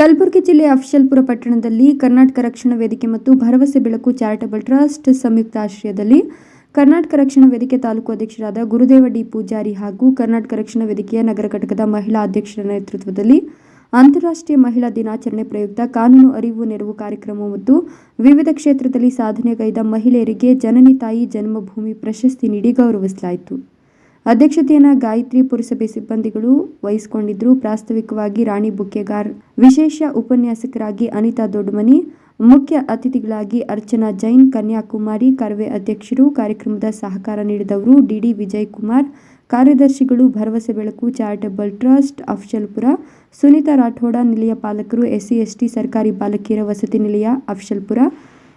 ಕಲಬುರಗಿ ಜಿಲ್ಲೆಯ ಅಫಶಲ್ಪುರ ಪಟ್ಟಣದಲ್ಲಿ ಕರ್ನಾಟಕ ರಕ್ಷಣಾ ವೇದಿಕೆ ಮತ್ತು ಭರವಸೆ ಬೆಳಕು ಚಾರಿಟಬಲ್ ಟ್ರಸ್ಟ್ ಸಂಯುಕ್ತ ಆಶ್ರಯದಲ್ಲಿ ಕರ್ನಾಟಕ ರಕ್ಷಣಾ ವೇದಿಕೆ ತಾಲೂಕು ಅಧ್ಯಕ್ಷರಾದ ಗುರುದೇವ ಡಿ ಪೂಜಾರಿ ಹಾಗೂ ಕರ್ನಾಟಕ ರಕ್ಷಣಾ ವೇದಿಕೆಯ ನಗರ ಘಟಕದ ಮಹಿಳಾ ಅಧ್ಯಕ್ಷರ ನೇತೃತ್ವದಲ್ಲಿ ಅಂತಾರಾಷ್ಟ್ರೀಯ ಮಹಿಳಾ ದಿನಾಚರಣೆ ಪ್ರಯುಕ್ತ ಕಾನೂನು ಅರಿವು ನೆರವು ಕಾರ್ಯಕ್ರಮ ಮತ್ತು ವಿವಿಧ ಕ್ಷೇತ್ರದಲ್ಲಿ ಸಾಧನೆಗೈದ ಮಹಿಳೆಯರಿಗೆ ಜನನಿ ತಾಯಿ ಜನ್ಮಭೂಮಿ ಪ್ರಶಸ್ತಿ ನೀಡಿ ಗೌರವಿಸಲಾಯಿತು. ಅಧ್ಯಕ್ಷತೆಯನ್ನ ಗಾಯತ್ರಿ ಪುರಸಭೆ ಸಿಬ್ಬಂದಿಗಳು ವಹಿಸಿಕೊಂಡಿದ್ರು. ಪ್ರಾಸ್ತಾವಿಕವಾಗಿ ರಾಣಿ ಬುಕ್ಕೆಗಾರ್, ವಿಶೇಷ ಉಪನ್ಯಾಸಕರಾಗಿ ಅನಿತಾ ದೊಡ್ಡಮನಿ ಮುಖ್ಯ ಅತಿಥಿಗಳಾಗಿ ಅರ್ಚನಾ ಜೈನ್, ಕನ್ಯಾಕುಮಾರಿ, ಕರ್ವೆ ಅಧ್ಯಕ್ಷರು, ಕಾರ್ಯಕ್ರಮದ ಸಹಕಾರ ನೀಡಿದವರು ಡಿಡಿ ವಿಜಯ್ ಕುಮಾರ್ ಕಾರ್ಯದರ್ಶಿಗಳು ಭರವಸೆ ಬೆಳಕು, ಚಾರಿಟಬಲ್ ಟ್ರಸ್ಟ್, ಅಫ್ಷಲ್ಪುರ, ಸುನೀತಾ ರಾಠೋಡ, ನಿಲಯ ಪಾಲಕರು, ಎಸ್ಸಿ, ಎಸ್ಟಿ, ಸರ್ಕಾರಿ ಬಾಲಕಿಯರ ವಸತಿ ನಿಲಯ, ಅಫ್ಷಲ್ಪುರ.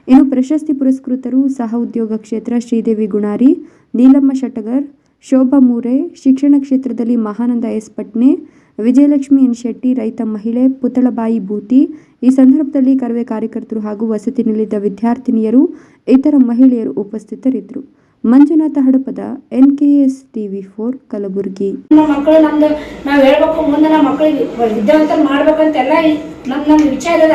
ಇನ್ನು ಪ್ರಶಸ್ತಿ ಪುರಸ್ಕೃತರು ಸಹ ಉದ್ಯೋಗ ಕ್ಷೇತ್ರ ಶ್ರೀದೇವಿ ಗುಣಾರಿ, ನೀಲಮ್ಮ ಶಟಗರ್ ಶೋಭಾ ಮೂರೆ, ಶಿಕ್ಷಣ ಕ್ಷೇತ್ರದಲ್ಲಿ ಮಹಾನಂದ ಎಸ್. ಪಟ್ನೆ, ವಿಜಯಲಕ್ಷ್ಮಿ ಎನ್. ಶೆಟ್ಟಿ, ರೈತ ಮಹಿಳೆ, ಪುತಳಬಾಯಿ ಭೂತಿ ಈ ಸಂದರ್ಭದಲ್ಲಿ ಕರವೇ ಕಾರ್ಯಕರ್ತರು ಹಾಗೂ ವಸತಿ ನಿಲ್ಲಿದ್ದ ವಿದ್ಯಾರ್ಥಿನಿಯರು, ಇತರ ಮಹಿಳೆಯರು ಉಪಸ್ಥಿತರಿದ್ದರು. Manjunath Hadapad N K S TV four, Kalaburagi. ನಮ್ಮ ಮಕ್ಕಳು ನಮ್ದು, ನಾವು ಹೇಳ್ಬೇಕು, ಮುಂದೆ ನಮ್ಮ ಮಕ್ಕಳಿಗೆ ವಿದ್ಯಾವಂತರ ಮಾಡ್ಬೇಕಂತ ಎಲ್ಲ ಈ- ನಮ್ ನಮ್ ವಿಚಾರ ಅದ.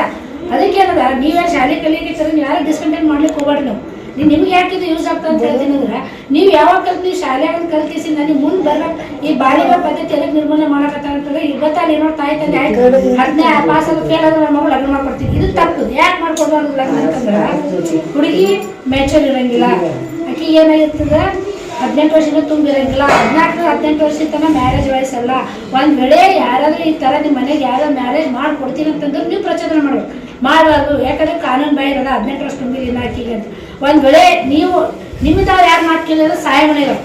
ಅದಕ್ಕೆ ಏನದ, ನೀವೇ ಶಾಲೆ ಕಲಿಯಕ್ಕೆ ನೀವು ಯಾರು ಡಿಸ್ಕಂಟೆಂಟ್ ಮಾಡ್ಲಿಕ್ಕೆ ಹೋಗ್ಬೇಡ್ರಿ ನೀವು ನೀವು. ನಿಮ್ಗೆ ಯಾಕೆ ಇದು ಯೂಸ್ ಆಗ್ತದೆ ಅಂತ ಹೇಳ್ತೀನಿ ಅಂದ್ರೆ, ನೀವು ಯಾವಾಗ ಕಲ್ತು ಶಾಲೆಯಾಗ ಕಲ್ತಿಸಿ ನನಗೆ ಮುಂದೆ ಬರ ಈ ಬಾಲ್ಯ ಪದ್ಧತಿ ಎಲ್ಲ ನಿರ್ಮೂಲನೆ ಮಾಡಕತ್ತಾರ ಇವತ್ತಲ್ಲಿ ಏನೋ ತಾಯಿ ತಂದೆ ಆಯ್ತು ಹದಿನೈದು ಪಾಸ್ ಆಗ ಫೇಲ್ ಆದ್ರೆ ನಮ್ಮ ಲಗ್ನ ಮಾಡ್ಕೊಡ್ತೀವಿ ಇದು ತಪ್ಪು. ಯಾಕೆ ಮಾಡ್ಕೊಡ್ಬಾರ್ದು ಲಗ್ನ ಅಂತಂದ್ರೆ, ಹುಡುಗಿ ಮೆಚೂರ್ ಇರಂಗಿಲ್ಲ. ಆಕೆ ಏನಾಗಿರ್ತದ? ಹದಿನೆಂಟು ವರ್ಷದಿಂದ ತುಂಬಿರಂಗಿಲ್ಲ. ಹದಿನಾಲ್ಕು ಹದಿನೆಂಟು ವರ್ಷದ ತನಕ ಮ್ಯಾರೇಜ್ ವಯಸ್ಸಲ್ಲ. ಒಂದು ವೇಳೆ ಯಾರಾದರೂ ಈ ತರ ನಿಮ್ಮ ಮನೆಗೆ ಯಾರೋ ಮ್ಯಾರೇಜ್ ಮಾಡ್ಕೊಡ್ತೀನಿ ಅಂತಂದ್ರೆ ನೀವು ಪ್ರಚೋದನ ಮಾಡಬೇಕು. ಮಾಡಬಾರ್ದು. ಯಾಕಂದ್ರೆ ಕಾನೂನು ಬಾಯಿ ಅದ. ಹದಿನೆಂಟು ವರ್ಷ ತುಂಬಿಲ್ಲ ಆಕಿಗೆ ಅಂತ. ಒಂದು ವೇಳೆ ನೀವು ನಿಮ್ಮಿಂದ ಯಾರು ಮಾತು ಕೇಳಿದ್ರೆ ಸಹಾಯ ಮಾಡಿರೋ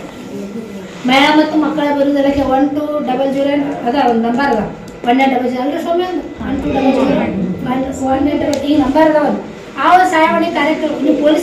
ಮಹಿಳಾ ಮತ್ತು ಮಕ್ಕಳ ಬರುವುದಕ್ಕೆ ಒನ್ ಟು ಡಬಲ್ ಜೀರೋ ಅದ ಒಂದು ನಂಬರ್ ಅದ. ಒನ್ ಏಟ್ ಡಬಲ್ ಜೀರೋ ಅಂದ್ರೆ Soumya one two double zero one eight double ಈ ನಂಬರ್ ಅದಾವ ಆ ಒಂದು ಸಹಾಯವಾಣಿ ಕಾರ್ಯಕ್ರಮ, ನೀವು ಪೊಲೀಸ್